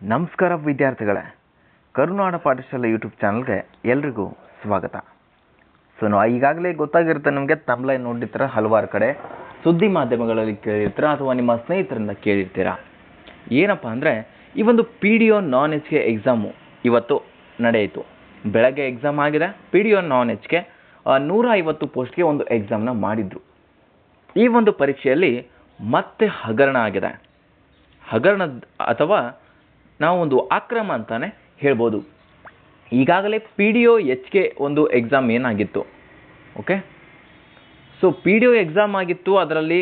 ನಮಸ್ಕಾರ ವಿದ್ಯಾರ್ಥಿಗಳೇ. ಕರುನಾಡ ಪಾಠಶಾಲೆ ಯೂಟ್ಯೂಬ್ ಚಾನಲ್ಗೆ ಎಲ್ರಿಗೂ ಸ್ವಾಗತ. ಸೊ ನಾವು ಈಗಾಗಲೇ ಗೊತ್ತಾಗಿರುತ್ತೆ ನಿಮಗೆ ತಮ್ಲೈನ್ ನೋಡಿರ್ತೀರ ಹಲವಾರು ಕಡೆ. ಸುದ್ದಿ ಮಾಧ್ಯಮಗಳಲ್ಲಿ ಕೇಳಿರ್ತೀರ ಅಥವಾ ನಿಮ್ಮ ಸ್ನೇಹಿತರಿಂದ ಕೇಳಿರ್ತೀರ. ಏನಪ್ಪ ಅಂದರೆ, ಈ ಒಂದು P D O non H K exam ಇವತ್ತು ನಡೆಯಿತು. ಬೆಳಗ್ಗೆ ಎಕ್ಸಾಮ್ ಆಗಿದೆ P D O non H K ನೂರ ಐವತ್ತು ಪೋಸ್ಟ್ಗೆ ಒಂದು ಎಕ್ಸಾಮ್ನ ಮಾಡಿದರು. ಈ ಒಂದು ಪರೀಕ್ಷೆಯಲ್ಲಿ ಮತ್ತೆ ಹಗರಣ ಆಗಿದೆ. ಹಗರಣದ ಅಥವಾ ನಾವು ಒಂದು ಅಕ್ರಮ ಅಂತಲೇ ಹೇಳ್ಬೋದು. ಈಗಾಗಲೇ P D O H K ಒಂದು ಎಕ್ಸಾಮ್ ಏನಾಗಿತ್ತು? Okay so P D O exam ಆಗಿತ್ತು, ಅದರಲ್ಲಿ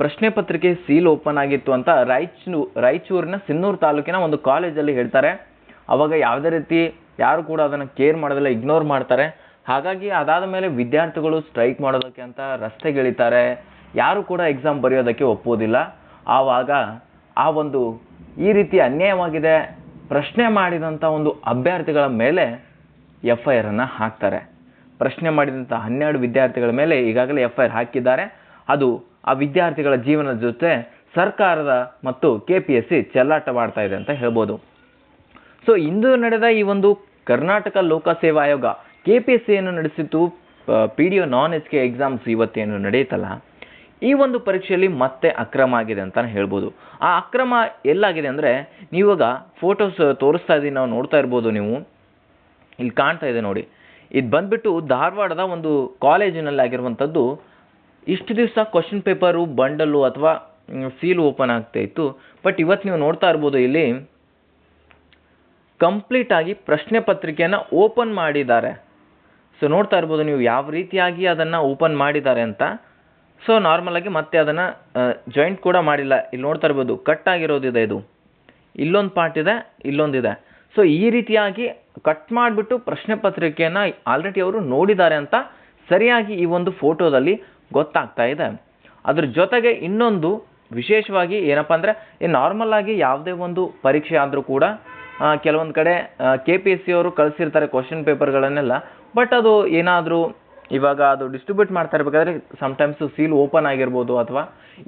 ಪ್ರಶ್ನೆ ಪತ್ರಿಕೆ ಸೀಲ್ ಓಪನ್ ಆಗಿತ್ತು ಅಂತ ರಾಯಚೂ ರಾಯಚೂರಿನ ಸಿನ್ನೂರು ತಾಲೂಕಿನ ಒಂದು ಕಾಲೇಜಲ್ಲಿ ಹೇಳ್ತಾರೆ. ಅವಾಗ ಯಾವುದೇ ರೀತಿ ಯಾರು ಕೂಡ ಅದನ್ನು ಕೇರ್ ಮಾಡೋದಿಲ್ಲ ಇಗ್ನೋರ್ ಮಾಡ್ತಾರೆ. ಹಾಗಾಗಿ ಅದಾದ ಮೇಲೆ ವಿದ್ಯಾರ್ಥಿಗಳು ಸ್ಟ್ರೈಕ್ ಮಾಡೋದಕ್ಕೆ ಅಂತ ರಸ್ತೆಗಿಳಿತಾರೆ ಯಾರು ಕೂಡ ಎಕ್ಸಾಮ್ ಬರೆಯೋದಕ್ಕೆ ಒಪ್ಪೋದಿಲ್ಲ ಆವಾಗ ಆ ಒಂದು ಈ ರೀತಿ ಅನ್ಯಾಯವಾಗಿದೆ, ಪ್ರಶ್ನೆ ಮಾಡಿದಂಥ ಒಂದು ಅಭ್ಯರ್ಥಿಗಳ ಮೇಲೆ ಎಫ್ ಐ ಆರನ್ನು ಹಾಕ್ತಾರೆ. ಪ್ರಶ್ನೆ ಮಾಡಿದಂಥ ಹನ್ನೆರಡು ವಿದ್ಯಾರ್ಥಿಗಳ ಮೇಲೆ ಈಗಾಗಲೇ ಎಫ್ ಐ ಆರ್ ಹಾಕಿದ್ದಾರೆ. ಅದು ಆ ವಿದ್ಯಾರ್ಥಿಗಳ ಜೀವನದ ಜೊತೆ ಸರ್ಕಾರದ ಮತ್ತು ಕೆ ಪಿ ಎಸ್ ಸಿ ಚೆಲ್ಲಾಟವಾಡ್ತಾ ಇದೆ ಅಂತ ಹೇಳ್ಬೋದು. ಸೊ ಇಂದು ನಡೆದ ಈ ಒಂದು ಕರ್ನಾಟಕ ಲೋಕಸೇವಾ ಆಯೋಗ ಕೆ ಪಿ ಎಸ್ ಸಿಯನ್ನು ನಡೆಸಿದ್ದು P D O non H K exams ಇವತ್ತೇನು ನಡೆಯುತ್ತಲ್ಲ ಈ ಒಂದು ಪರೀಕ್ಷೆಯಲ್ಲಿ ಮತ್ತೆ ಅಕ್ರಮ ಆಗಿದೆ ಅಂತಲೇ ಹೇಳ್ಬೋದು. ಆ ಅಕ್ರಮ ಎಲ್ಲಾಗಿದೆ ಅಂದರೆ ನೀವಾಗ ಫೋಟೋಸ್ ತೋರಿಸ್ತಾ ಇದ್ದೀನಿ ನಾವು ನೋಡ್ತಾ ಇರ್ಬೋದು ನೀವು. ಇಲ್ಲಿ ಕಾಣ್ತಾ ಇದೆ ನೋಡಿ. ಇದು ಬಂದ್ಬಿಟ್ಟು ಧಾರವಾಡದ ಒಂದು ಕಾಲೇಜಿನಲ್ಲಿ ಆಗಿರುವಂಥದ್ದು ಇಷ್ಟು ದಿವಸ ಕ್ವಶನ್ ಪೇಪರು ಬಂಡಲು ಅಥವಾ ಸೀಲ್ ಓಪನ್ ಆಗ್ತಾ ಇತ್ತು. ಬಟ್ ಇವತ್ತು ನೀವು ನೋಡ್ತಾ ಇರ್ಬೋದು ಇಲ್ಲಿ ಕಂಪ್ಲೀಟ್ ಆಗಿ ಪ್ರಶ್ನೆ ಪತ್ರಿಕೆಯನ್ನು ಓಪನ್ ಮಾಡಿದ್ದಾರೆ. ಸೊ ನೋಡ್ತಾ ಇರ್ಬೋದು ನೀವು ಯಾವ ರೀತಿಯಾಗಿ ಅದನ್ನು ಓಪನ್ ಮಾಡಿದ್ದಾರೆ ಅಂತ. ಸೊ ನಾರ್ಮಲ್ ಆಗಿ ಮತ್ತೆ ಅದನ್ನು ಜಾಯಿಂಟ್ ಕೂಡ ಮಾಡಿಲ್ಲ. ಇಲ್ಲಿ ನೋಡ್ತಾ ಇರ್ಬೋದು ಕಟ್ ಆಗಿರೋದಿದೆ ಇದು. ಇಲ್ಲೊಂದು ಪಾರ್ಟ್ ಇದೆ ಇಲ್ಲೊಂದಿದೆ ಸೊ ಈ ರೀತಿಯಾಗಿ ಕಟ್ ಮಾಡಿಬಿಟ್ಟು ಪ್ರಶ್ನೆ ಪತ್ರಿಕೆಯನ್ನು ಆಲ್ರೆಡಿ ಅವರು ನೋಡಿದ್ದಾರೆ ಅಂತ ಸರಿಯಾಗಿ ಈ ಒಂದು ಫೋಟೋದಲ್ಲಿ ಗೊತ್ತಾಗ್ತಾ ಇದೆ. ಅದ್ರ ಜೊತೆಗೆ ಇನ್ನೊಂದು ವಿಶೇಷವಾಗಿ ಏನಪ್ಪ ಅಂದರೆ, ಈ ನಾರ್ಮಲ್ ಆಗಿ ಯಾವುದೇ ಒಂದು ಪರೀಕ್ಷೆ ಆದರೂ ಕೂಡ ಕೆಲವೊಂದು ಕಡೆ ಕೆ ಪಿ ಎಸ್ ಸಿ ಅವರು ಕಳಿಸಿರ್ತಾರೆ ಕ್ವಶನ್ ಪೇಪರ್ಗಳನ್ನೆಲ್ಲ ಬಟ್ ಅದು ಏನಾದರೂ ಇವಾಗ ಅದು ಡಿಸ್ಟ್ರಿಬ್ಯೂಟ್ ಮಾಡ್ತಾ ಇರಬೇಕಾದ್ರೆ ಸಮ್ಟೈಮ್ಸು ಸೀಲ್ ಓಪನ್ ಆಗಿರ್ಬೋದು ಅಥವಾ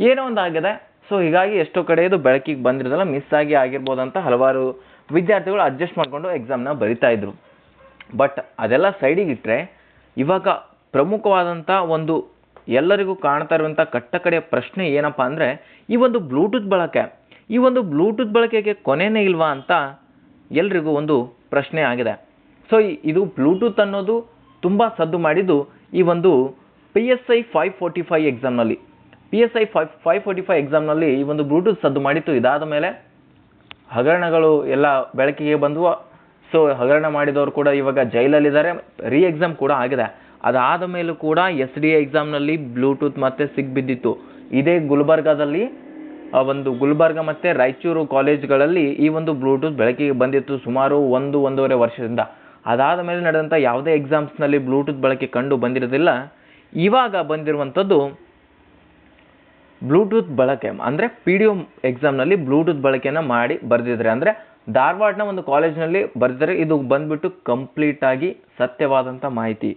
ಏನೋ ಒಂದು ಆಗಿದೆ. ಸೊ ಹೀಗಾಗಿ ಎಷ್ಟೋ ಕಡೆ ಇದು ಬೆಳಕಿಗೆ ಬಂದಿರೋದಲ್ಲ ಮಿಸ್ ಆಗಿ ಆಗಿರ್ಬೋದು ಅಂತ ಹಲವಾರು ವಿದ್ಯಾರ್ಥಿಗಳು ಅಡ್ಜಸ್ಟ್ ಮಾಡಿಕೊಂಡು ಎಕ್ಸಾಮ್ನ ಬರಿತಾ ಇದ್ರು. ಬಟ್ ಅದೆಲ್ಲ ಸೈಡಿಗೆ ಇಟ್ಟರೆ ಇವಾಗ ಪ್ರಮುಖವಾದಂಥ ಒಂದು ಎಲ್ಲರಿಗೂ ಕಾಣ್ತಾ ಇರುವಂಥ ಕಟ್ಟಕಡೆಯ ಪ್ರಶ್ನೆ ಏನಪ್ಪ ಅಂದರೆ, ಈ ಒಂದು ಬ್ಲೂಟೂತ್ ಬಳಕೆ, ಈ ಒಂದು ಬ್ಲೂಟೂತ್ ಬಳಕೆಗೆ ಕೊನೆಯೇ ಇಲ್ವಾ ಅಂತ ಎಲ್ರಿಗೂ ಒಂದು ಪ್ರಶ್ನೆ ಆಗಿದೆ. ಸೊ ಇದು ಬ್ಲೂಟೂತ್ ಅನ್ನೋದು ತುಂಬ ಸದ್ದು ಮಾಡಿದ್ದು ಈ ಒಂದು P S I five forty five ಎಕ್ಸಾಮ್ನಲ್ಲಿ P S I five five forty five ಎಕ್ಸಾಮ್ನಲ್ಲಿ ಈ ಒಂದು ಬ್ಲೂಟೂತ್ ಸದ್ದು ಮಾಡಿತ್ತು. ಇದಾದ ಮೇಲೆ ಹಗರಣಗಳು ಎಲ್ಲ ಬೆಳಕಿಗೆ ಬಂದವು. ಸೊ ಹಗರಣ ಮಾಡಿದವರು ಕೂಡ ಇವಾಗ ಜೈಲಲ್ಲಿದ್ದಾರೆ. ರೀ ಎಕ್ಸಾಮ್ ಕೂಡ ಆಗಿದೆ. ಅದಾದ ಮೇಲೂ ಕೂಡ ಎಸ್ ಡಿ ಎಕ್ಸಾಮ್ನಲ್ಲಿ ಬ್ಲೂಟೂತ್ ಮತ್ತೆ ಸಿಗ್ಬಿದ್ದಿತ್ತು ಇದೇ ಗುಲ್ಬರ್ಗಾದಲ್ಲಿ ಒಂದು ಗುಲ್ಬರ್ಗ ಮತ್ತು ರಾಯಚೂರು ಕಾಲೇಜ್ಗಳಲ್ಲಿ ಈ ಒಂದು ಬ್ಲೂಟೂತ್ ಬೆಳಕಿಗೆ ಬಂದಿತ್ತು ಸುಮಾರು ಒಂದು, ಒಂದೂವರೆ ವರ್ಷದಿಂದ. ಅದಾದ ಮೇಲೆ ನಡೆದಂಥ ಯಾವುದೇ ಎಕ್ಸಾಮ್ಸ್ನಲ್ಲಿ ಬ್ಲೂಟೂತ್ ಬಳಕೆ ಕಂಡು ಬಂದಿರೋದಿಲ್ಲ ಇವಾಗ ಬಂದಿರುವಂಥದ್ದು ಬ್ಲೂಟೂತ್ ಬಳಕೆ, ಅಂದರೆ ಪಿ ಡಿ ಒ ಎಕ್ಸಾಮ್ನಲ್ಲಿ ಬ್ಲೂಟೂತ್ ಬಳಕೆಯನ್ನು ಮಾಡಿ ಬರೆದಿದ್ದಾರೆ ಅಂದರೆ ಧಾರವಾಡನ ಒಂದು ಕಾಲೇಜ್ನಲ್ಲಿ ಬರೆದಿದ್ದಾರೆ ಇದು ಬಂದ್ಬಿಟ್ಟು ಕಂಪ್ಲೀಟಾಗಿ ಸತ್ಯವಾದಂಥ ಮಾಹಿತಿ.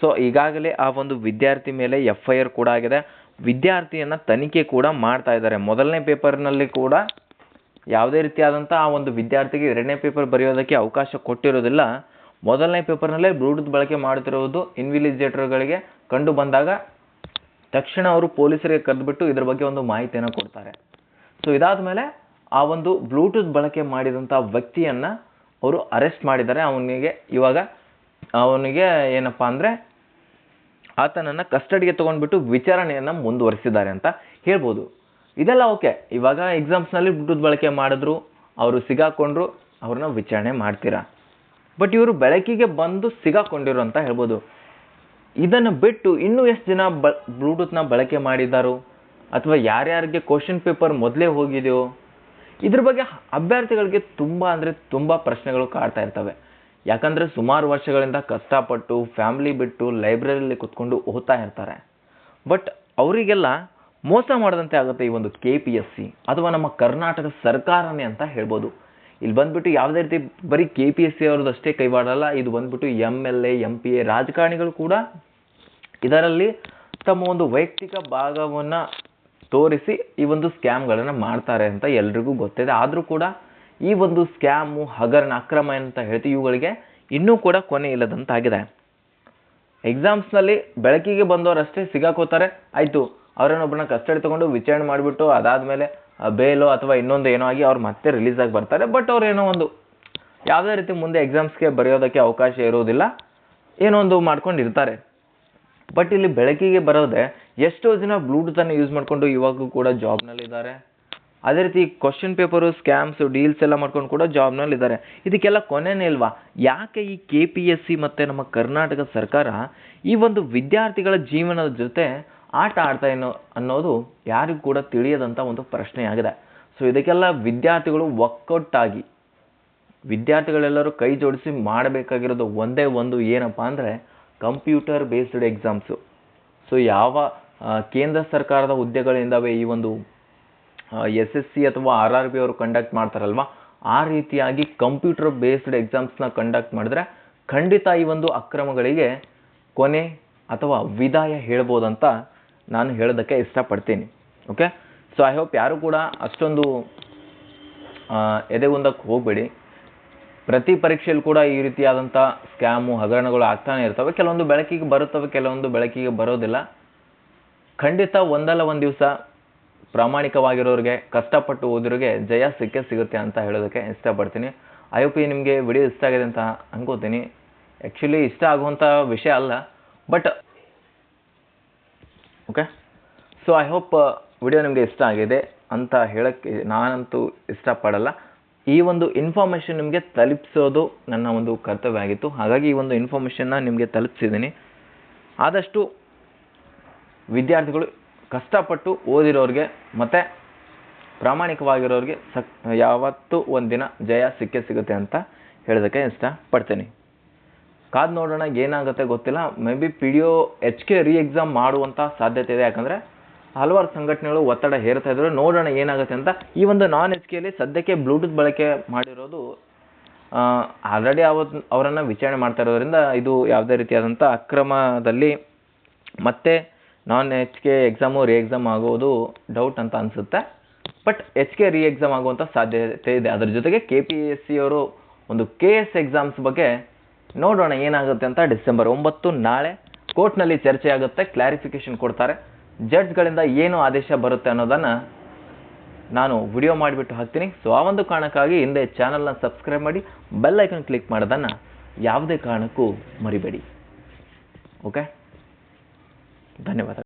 ಸೊ ಈಗಾಗಲೇ ಆ ಒಂದು ವಿದ್ಯಾರ್ಥಿ ಮೇಲೆ ಎಫ್ ಐ ಆರ್ ಕೂಡ ಆಗಿದೆ. ವಿದ್ಯಾರ್ಥಿಯನ್ನು ತನಿಖೆ ಕೂಡ ಮಾಡ್ತಾ ಇದ್ದಾರೆ. ಮೊದಲನೇ ಪೇಪರ್ನಲ್ಲಿ ಕೂಡ ಯಾವುದೇ ರೀತಿಯಾದಂಥ ಆ ಒಂದು ವಿದ್ಯಾರ್ಥಿಗೆ ಎರಡನೇ ಪೇಪರ್ ಬರೆಯೋದಕ್ಕೆ ಅವಕಾಶ ಕೊಟ್ಟಿರೋದಿಲ್ಲ ಮೊದಲನೇ ಪೇಪರ್ನಲ್ಲೇ ಬ್ಲೂಟೂತ್ ಬಳಕೆ ಮಾಡುತ್ತಿರುವುದು ಇನ್ವಿಲಿಜೇಟರ್ಗಳಿಗೆ ಕಂಡು ಬಂದಾಗ ತಕ್ಷಣ ಅವರು ಪೊಲೀಸರಿಗೆ ಕರೆದುಬಿಟ್ಟು ಇದ್ರ ಬಗ್ಗೆ ಒಂದು ಮಾಹಿತಿಯನ್ನು ಕೊಡ್ತಾರೆ. ಸೊ ಇದಾದ ಮೇಲೆ ಆ ಒಂದು ಬ್ಲೂಟೂತ್ ಬಳಕೆ ಮಾಡಿದಂಥ ವ್ಯಕ್ತಿಯನ್ನು ಅವರು ಅರೆಸ್ಟ್ ಮಾಡಿದ್ದಾರೆ. ಅವನಿಗೆ ಇವಾಗ, ಅವನಿಗೆ ಏನಪ್ಪ ಅಂದರೆ ಆತನನ್ನು ಕಸ್ಟಡಿಗೆ ತೊಗೊಂಡ್ಬಿಟ್ಟು ವಿಚಾರಣೆಯನ್ನು ಮುಂದುವರಿಸಿದ್ದಾರೆ ಅಂತ ಹೇಳ್ಬೋದು. ಇದೆಲ್ಲ ಓಕೆ. ಇವಾಗ ಎಕ್ಸಾಮ್ಸ್ನಲ್ಲಿ ಬ್ಲೂಟೂತ್ ಬಳಕೆ ಮಾಡಿದ್ರು, ಅವರು ಸಿಗಾಕೊಂಡ್ರು, ಅವ್ರನ್ನ ವಿಚಾರಣೆ ಮಾಡ್ತೀರಾ? ಬಟ್ ಇವರು ಬೆಳಕಿಗೆ ಬಂದು ಸಿಗಾಕೊಂಡಿರು ಅಂತ ಹೇಳ್ಬೋದು. ಇದನ್ನು ಬಿಟ್ಟು ಇನ್ನೂ ಎಷ್ಟು ಜನ ಬ ಬ್ಲೂಟೂತ್ನ ಬಳಕೆ ಮಾಡಿದ್ದಾರೋ ಅಥವಾ ಯಾರ್ಯಾರಿಗೆ ಕ್ವಶನ್ ಪೇಪರ್ ಮೊದಲೇ ಹೋಗಿದೆಯೋ? ಇದ್ರ ಬಗ್ಗೆ ಅಭ್ಯರ್ಥಿಗಳಿಗೆ ತುಂಬ ಅಂದರೆ ತುಂಬ ಪ್ರಶ್ನೆಗಳು ಕಾಡ್ತಾ ಇರ್ತವೆ. ಯಾಕಂದರೆ ಸುಮಾರು ವರ್ಷಗಳಿಂದ ಕಷ್ಟಪಟ್ಟು ಫ್ಯಾಮ್ಲಿ ಬಿಟ್ಟು ಲೈಬ್ರರಿಯಲ್ಲಿ ಕುತ್ಕೊಂಡು ಓದ್ತಾ ಇರ್ತಾರೆ. ಬಟ್ ಅವರಿಗೆಲ್ಲ ಮೋಸ ಮಾಡಿದಂತೆ ಆಗುತ್ತೆ ಈ ಒಂದು ಕೆ ಪಿ ಎಸ್ ಸಿ ಅಥವಾ ನಮ್ಮ ಕರ್ನಾಟಕ ಸರ್ಕಾರನೇ ಅಂತ ಹೇಳ್ಬೋದು. ಇಲ್ಲಿ ಬಂದ್ಬಿಟ್ಟು ಯಾವುದೇ ರೀತಿ ಬರೀ ಕೆ ಪಿ ಎಸ್ ಸಿ ಅವ್ರದ್ದು ಅಷ್ಟೇ ಕೈವಾಡಲ್ಲ. ಇದು ಬಂದ್ಬಿಟ್ಟು M L A M P A ರಾಜಕಾರಣಿಗಳು ಕೂಡ ಇದರಲ್ಲಿ ತಮ್ಮ ಒಂದು ವೈಯಕ್ತಿಕ ಭಾಗವನ್ನು ತೋರಿಸಿ ಈ ಒಂದು ಸ್ಕ್ಯಾಮ್ಗಳನ್ನು ಮಾಡ್ತಾರೆ ಅಂತ ಎಲ್ರಿಗೂ ಗೊತ್ತಿದೆ. ಆದರೂ ಕೂಡ ಈ ಒಂದು ಸ್ಕ್ಯಾಮು, ಹಗರಣ, ಅಕ್ರಮ ಅಂತ ಹೇಳ್ತೀವಿ ಇವುಗಳಿಗೆ ಇನ್ನೂ ಕೂಡ ಕೊನೆ ಇಲ್ಲದಂತಾಗಿದೆ. ಎಕ್ಸಾಮ್ಸ್ನಲ್ಲಿ ಬೆಳಕಿಗೆ ಬಂದವರಷ್ಟೇ ಸಿಗಾಕೋತಾರೆ. ಆಯಿತು ಅವರನ್ನೊಬ್ಬರನ್ನ ಕಸ್ಟಡಿ ತೊಗೊಂಡು ವಿಚಾರಣೆ ಮಾಡಿಬಿಟ್ಟು ಅದಾದಮೇಲೆ ಬೇಲು ಅಥವಾ ಇನ್ನೊಂದು ಏನೋ ಆಗಿ ಅವ್ರು ಮತ್ತೆ ರಿಲೀಸ್ ಆಗಿ ಬರ್ತಾರೆ. ಬಟ್ ಅವ್ರು ಏನೋ ಒಂದು ಯಾವುದೇ ರೀತಿ ಮುಂದೆ ಎಕ್ಸಾಮ್ಸ್ಗೆ ಬರೆಯೋದಕ್ಕೆ ಅವಕಾಶ ಇರೋದಿಲ್ಲ ಏನೋ ಒಂದು ಮಾಡ್ಕೊಂಡು ಇರ್ತಾರೆ ಬಟ್ ಇಲ್ಲಿ ಬೆಳಕಿಗೆ ಬರೋದೆ ಎಷ್ಟೋ ಜನ ಬ್ಲೂಟೂತನ್ನು ಯೂಸ್ ಮಾಡಿಕೊಂಡು ಇವಾಗೂ ಕೂಡ ಜಾಬ್ನಲ್ಲಿದ್ದಾರೆ ಅದೇ ರೀತಿ ಕ್ವಶನ್ ಪೇಪರು ಸ್ಕ್ಯಾಮ್ಸು ಡೀಲ್ಸ್ ಎಲ್ಲ ಮಾಡ್ಕೊಂಡು ಕೂಡ ಜಾಬ್ನಲ್ಲಿದ್ದಾರೆ ಇದಕ್ಕೆಲ್ಲ ಕೊನೆನೇ ಇಲ್ವಾ? ಯಾಕೆ ಈ ಕೆ ಪಿ ಎಸ್ ಸಿ ಮತ್ತು ನಮ್ಮ ಕರ್ನಾಟಕ ಸರ್ಕಾರ ಈ ಒಂದು ವಿದ್ಯಾರ್ಥಿಗಳ ಜೀವನದ ಜೊತೆ ಆಟ ಆಡ್ತಾ ಏನೋ ಅನ್ನೋದು ಯಾರಿಗೂ ಕೂಡ ತಿಳಿಯದಂಥ ಒಂದು ಪ್ರಶ್ನೆಯಾಗಿದೆ. ಸೊ ಇದಕ್ಕೆಲ್ಲ ವಿದ್ಯಾರ್ಥಿಗಳು ಒಕ್ಕೊಟ್ಟಾಗಿ ವಿದ್ಯಾರ್ಥಿಗಳೆಲ್ಲರೂ ಕೈ ಜೋಡಿಸಿ ಮಾಡಬೇಕಾಗಿರೋದು ಒಂದೇ ಒಂದು ಏನಪ್ಪ ಅಂದರೆ ಕಂಪ್ಯೂಟರ್ ಬೇಸ್ಡ್ ಎಕ್ಸಾಮ್ಸು ಸೊ ಯಾವ ಕೇಂದ್ರ ಸರ್ಕಾರದ ಹುದ್ದೆಗಳಿಂದವೇ ಈ ಒಂದು ಎಸ್ ಎಸ್ ಸಿ ಅಥವಾ ಆರ್ ಆರ್ ಬಿ ಅವರು ಕಂಡಕ್ಟ್ ಮಾಡ್ತಾರಲ್ವ, ಆ ರೀತಿಯಾಗಿ ಕಂಪ್ಯೂಟರ್ ಬೇಸ್ಡ್ ಎಕ್ಸಾಮ್ಸ್ನ ಕಂಡಕ್ಟ್ ಮಾಡಿದ್ರೆ ಖಂಡಿತ ಈ ಒಂದು ಅಕ್ರಮಗಳಿಗೆ ಕೊನೆ ಅಥವಾ ವಿದಾಯ ಹೇಳ್ಬೋದಂತ ನಾನು ಹೇಳೋದಕ್ಕೆ ಇಷ್ಟಪಡ್ತೀನಿ ಓಕೆ ಸೊ ಐ ಹೋಪ್ ಯಾರು ಕೂಡ ಅಷ್ಟೊಂದು ಎದೆ ಎದೆಗುಂದಕ್ಕೆ ಹೋಗಬೇಡಿ. ಪ್ರತಿ ಪರೀಕ್ಷೆಯಲ್ಲಿ ಕೂಡ ಈ ರೀತಿಯಾದಂಥ ಸ್ಕ್ಯಾಮು, ಹಗರಣಗಳು ಆಗ್ತಾನೆ ಇರ್ತವೆ. ಕೆಲವೊಂದು ಬೆಳಕಿಗೆ ಬರುತ್ತವೆ, ಕೆಲವೊಂದು ಬೆಳಕಿಗೆ ಬರೋದಿಲ್ಲ. ಖಂಡಿತ ಒಂದಲ್ಲ ಒಂದು ದಿವಸ ಪ್ರಾಮಾಣಿಕವಾಗಿರೋರಿಗೆ, ಕಷ್ಟಪಟ್ಟು ಓದಿರೋರಿಗೆ ಜಯ ಸಿಕ್ಕೇ ಸಿಗುತ್ತೆ ಅಂತ ಹೇಳೋದಕ್ಕೆ ಇಷ್ಟಪಡ್ತೀನಿ. ಐ ಪಿ ನಿಮಗೆ ವಿಡಿಯೋ ಇಷ್ಟ ಆಗಿದೆ ಅಂತ ಅನ್ಕೋತೀನಿ. ಆ್ಯಕ್ಚುಲಿ ಇಷ್ಟ ಆಗುವಂಥ ವಿಷಯ ಅಲ್ಲ. But okay so I hope video ನಿಮಗೆ ಇಷ್ಟ ಆಗಿದೆ ಅಂತ ಹೇಳೋಕ್ಕೆ ನಾನಂತೂ ಇಷ್ಟಪಡಲ್ಲ. ಈ ಒಂದು ಇನ್ಫಾರ್ಮೇಷನ್ ನಿಮಗೆ ತಲುಪಿಸೋದು ನನ್ನ ಒಂದು ಕರ್ತವ್ಯ ಆಗಿತ್ತು ಹಾಗಾಗಿ ಈ ಒಂದು ಇನ್ಫಾರ್ಮೇಷನ್ನ ನಿಮಗೆ ತಲುಪಿಸಿದ್ದೀನಿ. ಆದಷ್ಟು ವಿದ್ಯಾರ್ಥಿಗಳು ಕಷ್ಟಪಟ್ಟು ಓದಿರೋರಿಗೆ ಮತ್ತು ಪ್ರಾಮಾಣಿಕವಾಗಿರೋರಿಗೆ ಸಕ್, ಯಾವತ್ತೂ ಒಂದಿನ ಜಯ ಸಿಕ್ಕೇ ಸಿಗುತ್ತೆ ಅಂತ ಹೇಳೋದಕ್ಕೆ ಇಷ್ಟಪಡ್ತೀನಿ. ಕಾದು ನೋಡೋಣ, ಏನಾಗುತ್ತೆ ಗೊತ್ತಿಲ್ಲ. Maybe P D O H K re exam ಮಾಡುವಂಥ ಸಾಧ್ಯತೆ ಇದೆ. ಯಾಕಂದರೆ ಹಲವಾರು ಸಂಘಟನೆಗಳು ಒತ್ತಡ ಹೇರ್ತಾ ಇದ್ದಾರೆ ನೋಡೋಣ ಏನಾಗುತ್ತೆ ಅಂತ. ಈ ಒಂದು ನಾನ್ ಎಚ್ ಕೆಯಲ್ಲಿ ಸದ್ಯಕ್ಕೆ ಬ್ಲೂಟೂತ್ ಬಳಕೆ ಮಾಡಿರೋದು ಆಲ್ರೆಡಿ ಅವತ್ತು ಅವರನ್ನು ವಿಚಾರಣೆ ಮಾಡ್ತಾ ಇರೋದ್ರಿಂದ ಇದು ಯಾವುದೇ ರೀತಿಯಾದಂಥ ಅಕ್ರಮದಲ್ಲಿ ಮತ್ತೆ non H K exam re exam ಆಗೋದು ಡೌಟ್ ಅಂತ ಅನಿಸುತ್ತೆ. But H K re exam ಆಗುವಂಥ ಸಾಧ್ಯತೆ ಇದೆ. ಅದರ ಜೊತೆಗೆ ಕೆ ಪಿ ಎಸ್ ಸಿ ಅವರು ಒಂದು ಕೆ ಎಸ್ ಎಕ್ಸಾಮ್ಸ್ ಬಗ್ಗೆ ನೋಡೋಣ ಏನಾಗುತ್ತೆ ಅಂತ ಡಿಸೆಂಬರ್ ಒಂಬತ್ತು ನಾಳೆ ಕೋರ್ಟ್ನಲ್ಲಿ ಚರ್ಚೆ ಆಗುತ್ತೆ ಕ್ಲಾರಿಫಿಕೇಶನ್ ಕೊಡ್ತಾರೆ ಜಡ್ಜ್ಗಳಿಂದ ಏನು ಆದೇಶ ಬರುತ್ತೆ ಅನ್ನೋದನ್ನು ನಾನು ವಿಡಿಯೋ ಮಾಡಿಬಿಟ್ಟು ಹಾಕ್ತೀನಿ. ಸೊ ಆ ಒಂದು ಕಾರಣಕ್ಕಾಗಿ ಹಿಂದೆ ಚಾನಲ್ನ ಸಬ್ಸ್ಕ್ರೈಬ್ ಮಾಡಿ ಬೆಲ್ ಐಕನ್ ಕ್ಲಿಕ್ ಮಾಡೋದನ್ನು ಯಾವುದೇ ಕಾರಣಕ್ಕೂ ಮರಿಬೇಡಿ. ಓಕೆ ಧನ್ಯವಾದ